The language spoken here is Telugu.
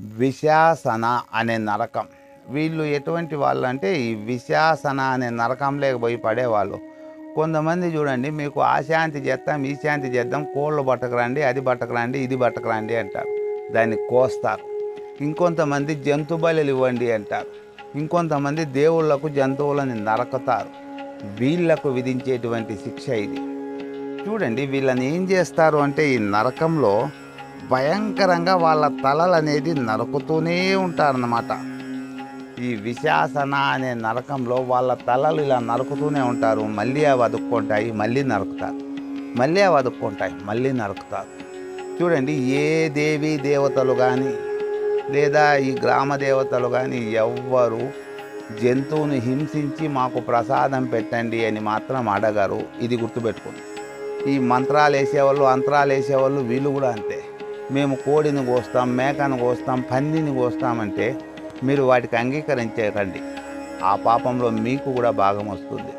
విశాసన అనే నరకం. వీళ్ళు ఎటువంటి వాళ్ళు అంటే ఈ విశాసన అనే నరకంలోకి పోయి పడేవాళ్ళు. కొంతమంది చూడండి మీకు ఆ శాంతి చేద్దాం ఈ శాంతి చేద్దాం కోళ్ళు పట్టకరండి అది పట్టకరండి ఇది పట్టకరండి అంటారు. దాన్ని కోస్తారు. ఇంకొంతమంది జంతు బలులు ఇవ్వండి అంటారు. ఇంకొంతమంది దేవుళ్ళకు జంతువులని నరకుతారు. వీళ్ళకు విధించేటువంటి శిక్ష ఇది. చూడండి వీళ్ళని ఏం చేస్తారు అంటే ఈ నరకంలో భయంకరంగా వాళ్ళ తలలు అనేది నరుకుతూనే ఉంటారన్నమాట. ఈ విశాసన అనే నరకంలో వాళ్ళ తలలు ఇలా నరుకుతూనే ఉంటారు. మళ్ళీ అవి అదుక్కుంటాయి మళ్ళీ నరుకుతారు. మళ్ళీ అవి అదుక్కుంటాయి మళ్ళీ నరుకుతారు. చూడండి ఏ దేవి దేవతలు కానీ లేదా ఈ గ్రామ దేవతలు కానీ ఎవ్వరు జంతువుని హింసించి మాకు ప్రసాదం పెట్టండి అని మాత్రం అడగరు. ఇది గుర్తుపెట్టుకోండి. ఈ మంత్రాలు వేసేవాళ్ళు అంతరాలు వేసేవాళ్ళు వీళ్ళు కూడా అంతే. మేము కోడిని కోస్తాం మేకను కోస్తాం పందిని కోస్తామంటే మీరు వాటికి అంగీకరించకండి ఆ పాపంలో మీకు కూడా భాగం వస్తుంది.